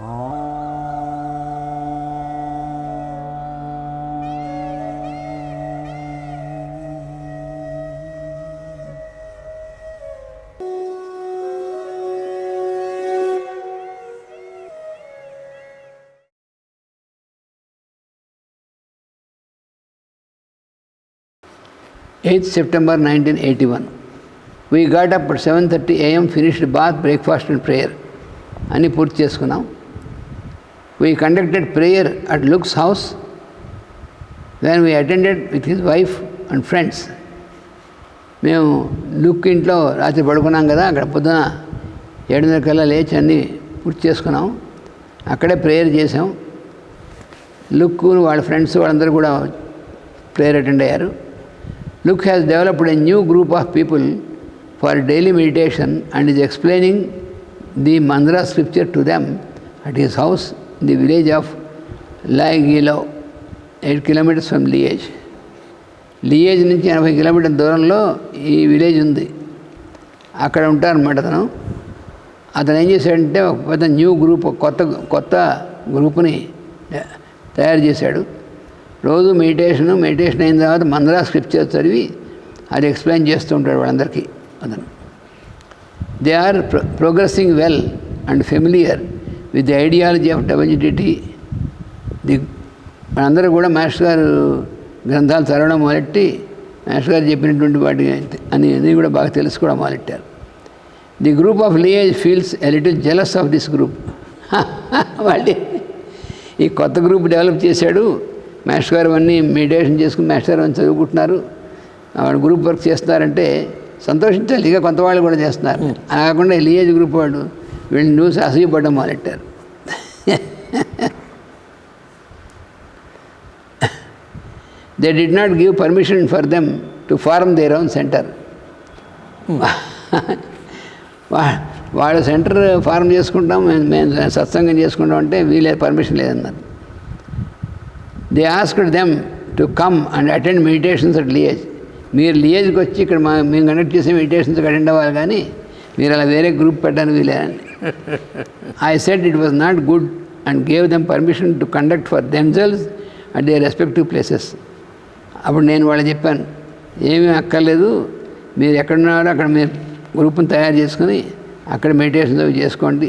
Eighth September nineteen eighty one. We got up seven thirty AM finished bath breakfast and prayer అని పూర్తి చేసుకున్నాం. We conducted prayer at Luc's house Then we attended with his wife and friends మేము Luc ఇంట్లో రాత్రి పడుకున్నాం కదా అక్కడ పొద్దున ఏడున్నర కల్లా లేచి అన్నీ పూర్తి చేసుకున్నాం. అక్కడే ప్రేయర్ చేసాం లుక్ వాళ్ళ ఫ్రెండ్స్ వాళ్ళందరూ కూడా ప్రేయర్ అటెండ్ అయ్యారు. Luc has developed a new group of people for daily meditation and is explaining the Mandra scripture to them at his house the village of లాయగిలో eight kilometres from Liege Liege నుంచి ఎనభై కిలోమీటర్ల దూరంలో ఈ village ఉంది. అక్కడ ఉంటారన్నమాట అతను. అతను ఏం చేశాడంటే ఒక పెద్ద న్యూ గ్రూప్ కొత్త కొత్త గ్రూప్ని తయారు చేశాడు. రోజు మెడిటేషను మెడిటేషన్ అయిన తర్వాత మందరా స్క్రిప్చర్ చదివి అది ఎక్స్ప్లెయిన్ చేస్తూ ఉంటాడు వాళ్ళందరికీ అతను. They are progressing well and familiar with the ideology of divinity the మనందరూ కూడా మాస్టర్ గారు గ్రంథాలు చదవడం మొదలెట్టి మాస్టర్ గారు చెప్పినటువంటి వాటి అని అది కూడా బాగా తెలుసుకోవడం మొదలెట్టారు. The group of Liege feels a little jealous of this group. వాళ్ళే ఈ కొత్త గ్రూప్ డెవలప్ చేశాడు. మాస్టర్ గారు అన్నీ మెడిటేషన్ చేసుకుని మాస్టర్ గారు అన్నీ చదువుకుంటున్నారు. వాళ్ళు గ్రూప్ వర్క్ చేస్తున్నారంటే సంతోషించాలి. ఇక కొంత వాళ్ళు కూడా చేస్తున్నారు. అలా కాకుండా లియేజ్ గ్రూప్ వాళ్ళు వీళ్ళని చూసి అసూయపడడం మొదలెట్టారు. They did not give permission for them to form their own centre వాళ్ళ సెంటర్ ఫార్మ్ చేసుకుంటాం మేము సత్సంగం చేసుకుంటాం అంటే వీలే పర్మిషన్ లేదన్నారు. They asked them to come and attend meditations at Liege మీరు లియేజ్కి వచ్చి ఇక్కడ మా మేము కండక్ట్ చేసే మెడిటేషన్స్కి అటెండ్ అవ్వాలి కానీ మీరు అలా వేరే గ్రూప్ పెట్టడానికి వీలేదని I said it was not good and gave them permission to conduct for themselves at their respective places అప్పుడు నేను వాళ్ళు చెప్పాను ఏమీ అక్కర్లేదు మీరు ఎక్కడున్నారో అక్కడ మీరు గ్రూప్ని తయారు చేసుకుని అక్కడ మెడిటేషన్ అవి చేసుకోండి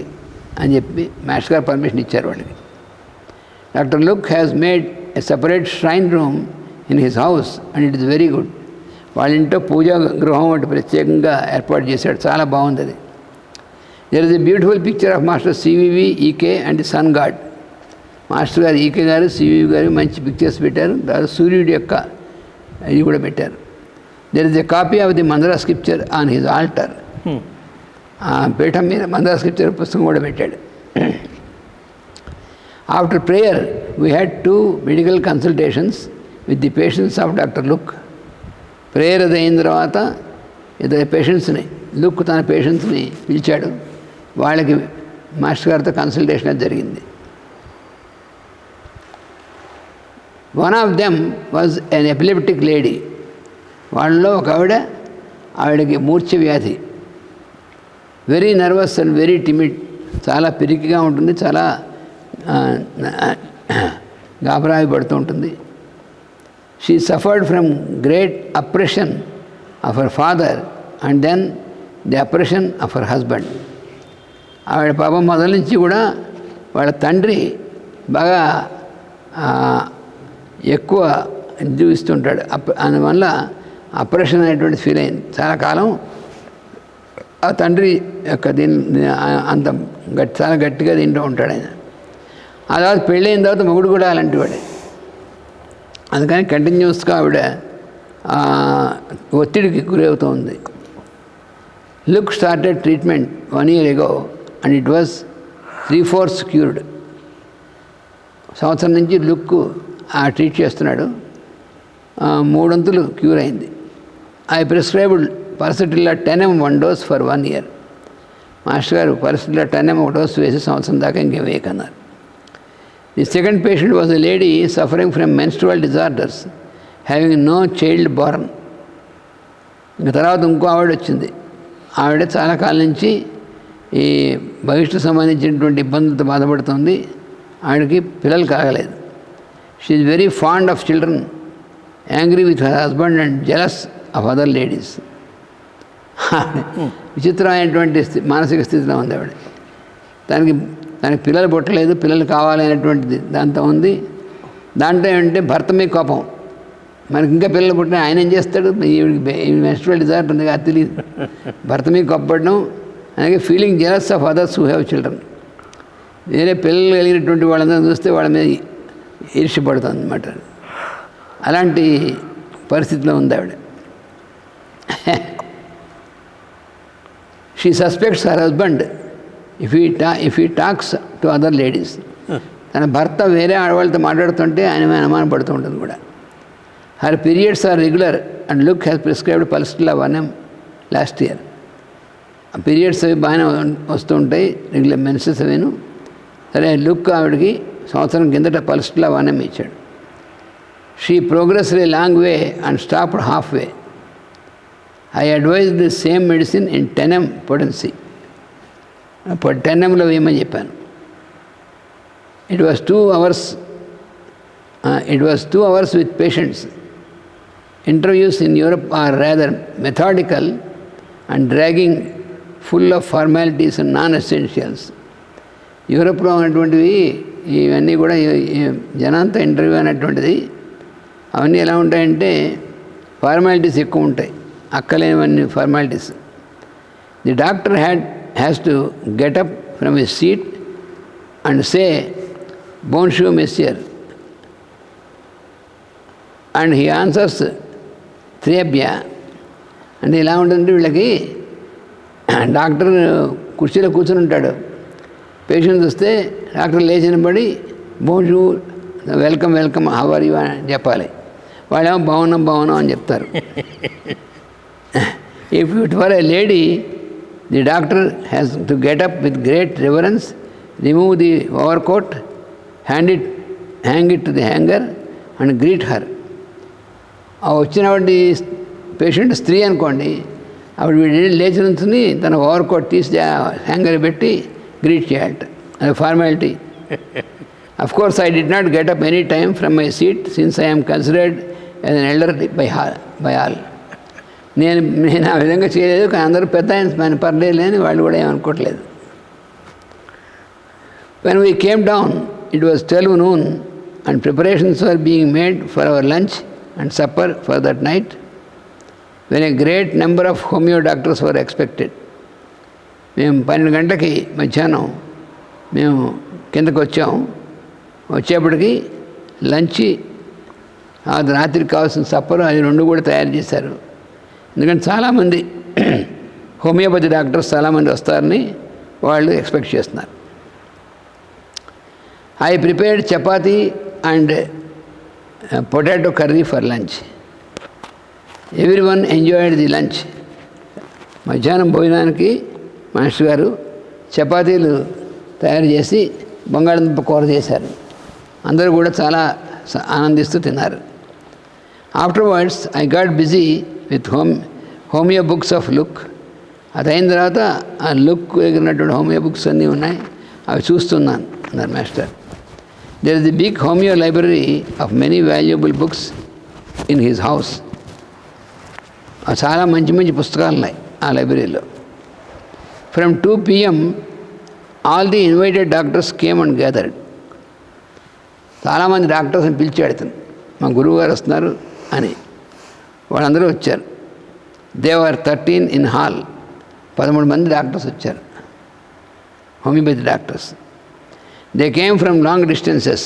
అని చెప్పి మాస్టర్ గారు పర్మిషన్ ఇచ్చారు వాళ్ళకి. Doctor Luc has made a separate shrine room in his house and it is very good వాళ్ళ ఇంట్లో పూజా గృహం ఒకటి ప్రత్యేకంగా ఏర్పాటు చేశాడు. చాలా బాగుంది అది. There is a beautiful picture of master CVV EK and sun god master గారు ఈకే గారు సివివి గారు మంచి పిక్చర్స్ పెట్టారు. తర్వాత సూర్యుడి యొక్క ఇది కూడా పెట్టారు. There is a copy of the Mandra scripture on his altar ఆ పీఠం మీద మందరా స్క్రిప్చర్ పుస్తకం కూడా పెట్టాడు. After prayer we had two medical consultations with the patients of doctor Luc prayer అయిన తర్వాత ఇద్దరు పేషెంట్స్ని లుక్ తన పేషెంట్స్ని పిలిచాడు. వాళ్ళకి మాస్టర్ గారితో కన్సల్టేషన్ అది జరిగింది. One of them was an epileptic lady వాళ్ళలో ఒక ఆవిడ ఆవిడకి మూర్ఛ వ్యాధి. Very nervous and very timid చాలా పిరికిగా ఉంటుంది చాలా గాబరాయి పడుతూ ఉంటుంది. She suffered from great oppression of her father and then the oppression of her husband ఆవిడ పాపం మొదల నుంచి కూడా వాళ్ళ తండ్రి బాగా ఎక్కువ జీవిస్తుంటాడు. అప్ అందువల్ల అప్రెషన్ అనేటువంటి ఫీల్ అయింది. చాలా కాలం ఆ తండ్రి యొక్క దీన్ని అంత గట్టి చాలా గట్టిగా తింటూ ఉంటాడు ఆయన. ఆ తర్వాత పెళ్ళైన తర్వాత మొగుడు కూడా అలాంటి వాడే అందుకని కంటిన్యూస్గా ఆవిడ ఒత్తిడికి గురవుతుంది. Luc started treatment one year ago and it was three fourths cured సంవత్సరం నుంచి లుక్ ఆ ట్రీట్ చేస్తున్నాడు. మూడొంతులు క్యూర్ అయింది. I prescribed pulsatilla ten M one dose for one year master గారు పర్సటిల్లా టెన్ ఎం ఒక డోస్ వేసి సంవత్సరం దాకా ఇంకేం వేయకన్నారు. The second patient was a lady suffering from menstrual disorders, having no child born. ఇంకా తర్వాత ఇంకో ఆవిడ వచ్చింది. ఆవిడ చాలా కాలం నుంచి ఈ భవిష్యత్తు సంబంధించినటువంటి ఇబ్బందులతో బాధపడుతుంది. ఆవిడకి పిల్లలు కాగలేదు. She is very fond of children angry with her husband and jealous of other ladies విచిత్రమైనటువంటి మానసిక స్థితిలో ఉంది ఆవిడ. దానికి దానికి పిల్లలు పుట్టలేదు పిల్లలు కావాలి అనేటువంటిది దాంతో ఉంది. దాంట్లో ఏంటంటే భర్త మీద కోపం. మనకి ఇంకా పిల్లలు పుట్టిన ఆయన ఏం చేస్తాడు? మెన్స్ట్రల్ డిజార్డర్ ఉంది అది తెలియదు. భర్త మీద కోప్పడడం అలాగే feeling jealous of others who have children వేరే పిల్లలు కలిగినటువంటి వాళ్ళందరూ చూస్తే వాళ్ళ మీద ఈర్ష్యపడుతుంది అనమాట అలాంటి పరిస్థితిలో ఉంది ఆవిడ. She suspects her husband if ఈ టా ఇఫ్ ఈ టాక్స్ టు అదర్ లేడీస్ తన భర్త వేరే ఆడవాళ్ళతో మాట్లాడుతుంటే ఆయన అనుమానం పడుతూ ఉంటుంది కూడా. Her periods are regular and Luc has prescribed pulsatilla one M last year ఆ పీరియడ్స్ అవి బాగానే వస్తూ ఉంటాయి రెగ్యులర్ మెన్సెస్ అవిను. సరే లుక్ ఆవిడకి సంవత్సరం కిందట పల్స్టిలా వనం ఇచ్చాడు. She progress a long way and stopped half way I advise the same medicine in ten M potency అప్పుడు వేయమని చెప్పాను? It was two hours it was two hours with patients interviews in Europe are rather methodical and dragging full of formalities and non essentials యూరప్లో ఉన్నటువంటివి ఇవన్నీ కూడా జనాంత interview అనేటువంటిది అవన్నీ ఎలా ఉంటాయంటే ఫార్మాలిటీస్ ఎక్కువ ఉంటాయి. అక్కలేనివన్నీ formalities the doctor had has to get up from his seat and say bone షూ మెస్సియర్ అండ్ హీ ఆన్సర్స్ త్రేభ్య అంటే ఇలా ఉంటుంది వీళ్ళకి డాక్టర్ కుర్చీలో కూర్చొని ఉంటాడు. పేషెంట్స్ వస్తే డాక్టర్ లేచిన పడి బోజు welcome welcome how are you అని చెప్పాలి. వాళ్ళేమో బాగున్నాం బాగున్నాం అని చెప్తారు. If it for a lady the doctor has to get up with great reverence remove the over coat hand it hang it to the hanger and greet her ఆ వచ్చినటువంటి patient స్త్రీ అనుకోండి ఆవిడ వీడి లేచి నుంచుని తన ఓవర్ కోట్ తీసి హ్యాంగర్ పెట్టి గ్రీట్ చేయాలట అది formality of course I did not get up any time from my seat since I'm considered as an elder by all by all నేను నేను ఆ విధంగా చేయలేదు కానీ అందరూ పెద్ద ఆయన పని పర్లేదు అని వాళ్ళు కూడా ఏమనుకోవట్లేదు. When we came down it was twelve noon and preparations are being made for our lunch and supper for that night when a great number of homeo doctors were expected మేము పన్నెండు గంటలకి మధ్యాహ్నం మేము కిందకు వచ్చాం. వచ్చేప్పటికి లంచ్ ఆ రాత్రికి కావాల్సిన సప్పరు అది రెండు కూడా తయారు చేశారు. ఎందుకంటే చాలామంది హోమియోపతి డాక్టర్స్ చాలామంది వస్తారని వాళ్ళు ఎక్స్పెక్ట్ చేస్తున్నారు. I prepared chapati and potato curry for lunch. Every one enjoyed the lunch. మధ్యాహ్నం భోజనానికి మాస్టర్ గారు చపాతీలు తయారు చేసి బంగాళదుంప కూర చేశారు. అందరూ కూడా చాలా ఆనందిస్తూ తిన్నారు. Afterwards I got busy with home homeo books of Luc. అది అయిన తర్వాత ఆ లుక్ ఎగిరినటువంటి హోమియో బుక్స్ అన్నీ ఉన్నాయి. అవి చూస్తున్నాను అన్నారు master. There is the big homeo library of many valuable books in his house చాలా మంచి మంచి పుస్తకాలు ఉన్నాయి ఆ లైబ్రరీలో. From two PM all the invited doctors came and gathered చాలామంది డాక్టర్స్ని పిలిచాడు ఇతను మా గురువు గారు వస్తున్నారు అని. వాళ్ళందరూ వచ్చారు. దేవర్ థర్టీన్ ఇన్ హాల్ పదమూడు మంది డాక్టర్స్ వచ్చారు. Homeopathy doctors they came from long distances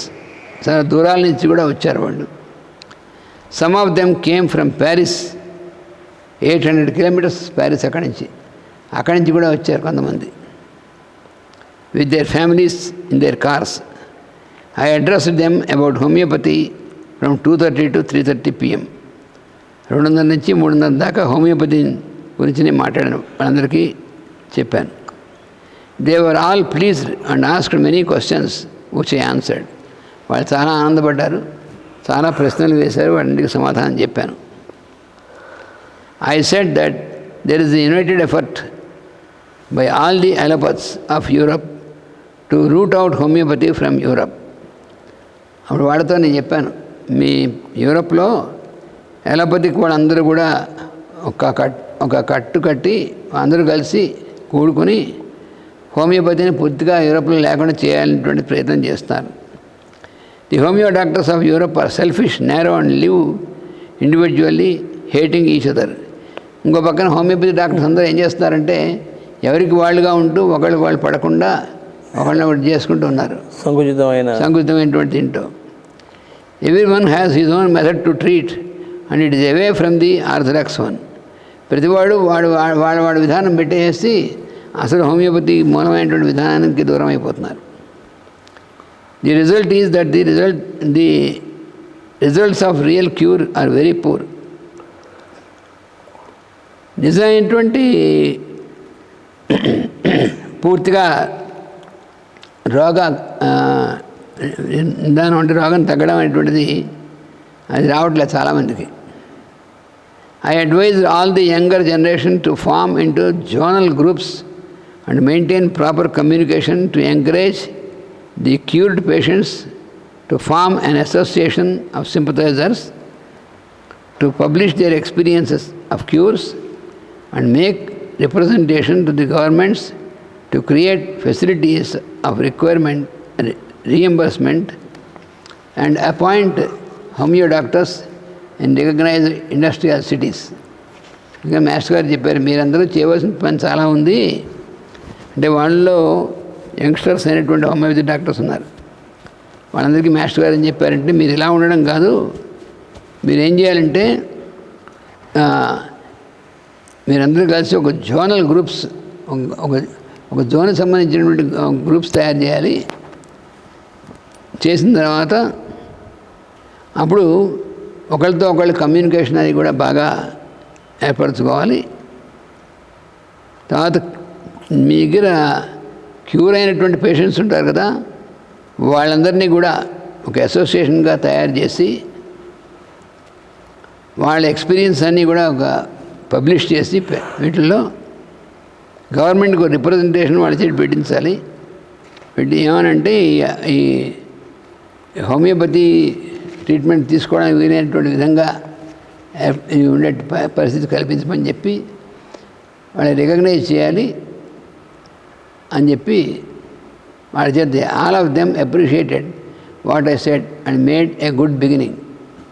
చాలా దూరాల నుంచి కూడా వచ్చారు వాళ్ళు. Some of them came from Paris eight hundred kilometres Paris అక్కడి నుంచి. అక్కడి నుంచి కూడా వచ్చారు కొంతమంది. With their families in their cars I address them about homeopathy from two thirty to three thirty PM రెండు వందల నుంచి మూడు వందల దాకా హోమియోపతి గురించి నేను మాట్లాడాను. వాళ్ళందరికీ చెప్పాను. They were all pleased and asked many questions which answered వాళ్ళు చాలా ఆనందపడ్డారు. చాలా ప్రశ్నలు వేశారు. వాటికి సమాధానం చెప్పాను. I said that there is united effort by all the allopaths of Europe to root out homeopathy from Europe అప్పుడు వాడితో నేను చెప్పాను. మీ యూరప్లో ఎలోపతిక్ వాళ్ళందరూ కూడా ఒక కట్ ఒక కట్టు కట్టి అందరూ కలిసి కూడుకొని హోమియోపతిని పూర్తిగా యూరప్లో లేకుండా చేయాలనేటువంటి ప్రయత్నం చేస్తారు. The homeo doctors of Europe are selfish narrow and live individually hating each other. ఇంకో పక్కన హోమియోపతి డాక్టర్స్ అందరూ ఏం చేస్తున్నారంటే ఎవరికి వాళ్ళుగా ఉంటూ ఒకళ్ళకి వాళ్ళు పడకుండా ఒకళ్ళని ఒకటి చేసుకుంటూ ఉన్నారు. సంకుచితమైన సంకుచితమైనటువంటి into every one has his own method to treat and it is away from the orthodox one ప్రతివాడు వాడు వా- వాళ్ళ విధానం పెట్టేసి అసలు హోమియోపతి మూలమైనటువంటి విధానానికి దూరం అయిపోతున్నారు. The result is that the result the results of real cure are very poor నిజమైనటువంటి పూర్తిగా రోగ నిదానం అంటే రోగం తగ్గడం అనేటువంటిది అది రావట్లేదు చాలామందికి I advise all the younger generation to form into zonal groups and maintain proper communication to encourage the cured patients to form an association of sympathisers to publish their experiences of cures and make representation to the governments to create facilities of requirement re- reimbursement and homeo doctors and recognise industrial cities. ఇంకా master గారు చెప్పారు మీరందరూ చేయవలసిన పని చాలా ఉంది. అంటే వాళ్ళలో యంగ్స్టర్స్ అయినటువంటి హోమియోపతి డాక్టర్స్ ఉన్నారు. వాళ్ళందరికీ మాస్టర్ గారు ఏం చెప్పారంటే మీరు ఇలా ఉండడం కాదు మీరు ఏం చేయాలంటే మీరందరూ కలిసి ఒక జోనల్ గ్రూప్స్ ఒక- ఒక ఒక జోన్కి సంబంధించినటువంటి గ్రూప్స్ తయారు చేయాలి. చేసిన తర్వాత అప్పుడు ఒకరితో ఒకళ్ళు కమ్యూనికేషన్ అది కూడా బాగా ఏర్పరచుకోవాలి. తర్వాత మీ దగ్గర క్యూర్ అయినటువంటి పేషెంట్స్ ఉంటారు కదా వాళ్ళందరినీ కూడా ఒక అసోసియేషన్గా తయారు చేసి వాళ్ళ ఎక్స్పీరియన్స్ అన్నీ కూడా ఒక పబ్లిష్ చేసి వీటిల్లో గవర్నమెంట్కి రిప్రజెంటేషన్ వాళ్ళ చేతి పెట్టించాలి. పెట్టి ఏమనంటే ఈ హోమియోపతి ట్రీట్మెంట్ తీసుకోవడానికి వీలైనటువంటి విధంగా ఉండే పరిస్థితి కల్పించమని చెప్పి వాళ్ళని రికగ్నైజ్ చేయాలి అని చెప్పి వాళ్ళ చేత all of them appreciated what I said and made a good beginning.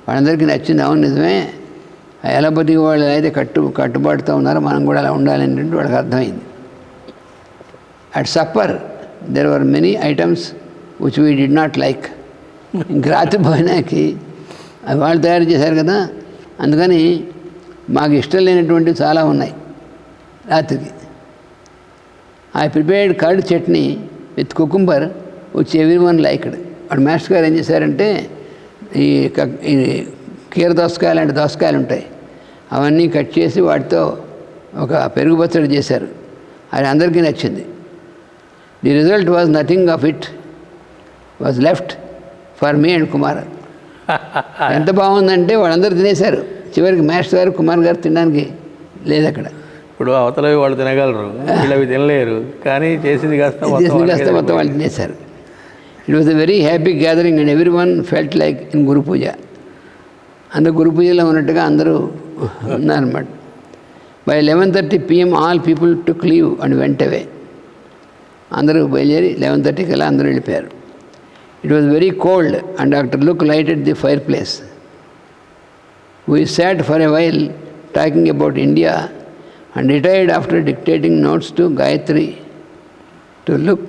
వాళ్ళందరికీ నచ్చింది అవును నిజమే. ఎలబతి వాళ్ళు అయితే కట్టు కట్టుబాటుతో ఉన్నారో మనం కూడా అలా ఉండాలి అంటే వాళ్ళకి అర్థమైంది. At supper there were many items which we did not like రాత్రి భోజనానికి అవి వాళ్ళు తయారు చేశారు కదా. అందుకని మాకు ఇష్టం లేనటువంటివి చాలా ఉన్నాయి రాత్రికి. I prepared curd chutney with cucumber which every one liked వాడు మాస్టర్ గారు ఏం చేశారంటే ఈ క- ఈ కీర దోసకాయలు లాంటి దోసకాయలు ఉంటాయి. అవన్నీ కట్ చేసి వాటితో ఒక పెరుగు పచ్చడి చేశారు. అది అందరికీ నచ్చింది. The result was nothing of it was left for me and Kumar. ఎంత బాగుందంటే వాళ్ళందరూ తినేశారు. చివరికి మాస్టర్ గారు కుమార్ గారు తినడానికి లేదు అక్కడ. ఇప్పుడు అవతల వాళ్ళు తినగలరు. వీళ్ళు అవి తినలేరు. కానీ చేసింది కాస్త చేసింది కాస్త మొత్తం వాళ్ళు తినేశారు. It was a very happy gathering and everyone felt like in guru puja అందరూ గురు పూజలో ఉన్నట్టుగా అందరూ ఉన్నారన్నమాట. By eleven thirty PM all people to leave and went away అందరూ బయలుదేరి లెవెన్ థర్టీకి అలా అందరూ వెళ్ళిపోయారు. It was very cold and doctor look light at the fireplace we sat for a while talking about India and retired after dictating notes to Gayatri to look,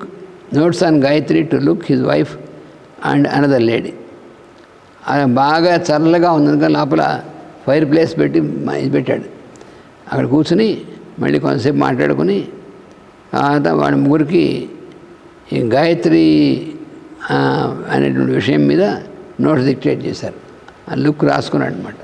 notes on Gayatri to look his wife and another lady. అలా బాగా చల్లగా ఉంది కనుక లోపల fire place పెట్టి మ- ఇది పెట్టాడు అక్కడ కూర్చుని మళ్ళీ కొంతసేపు మాట్లాడుకుని తర్వాత వాడి ముగ్గురికి ఈ గాయత్రి ఆ, అనేటువంటి విషయం మీద నోట్స్ డిక్టేట్ చేశారు. ఆ లుక్ రాసుకున్నాడు అనమాట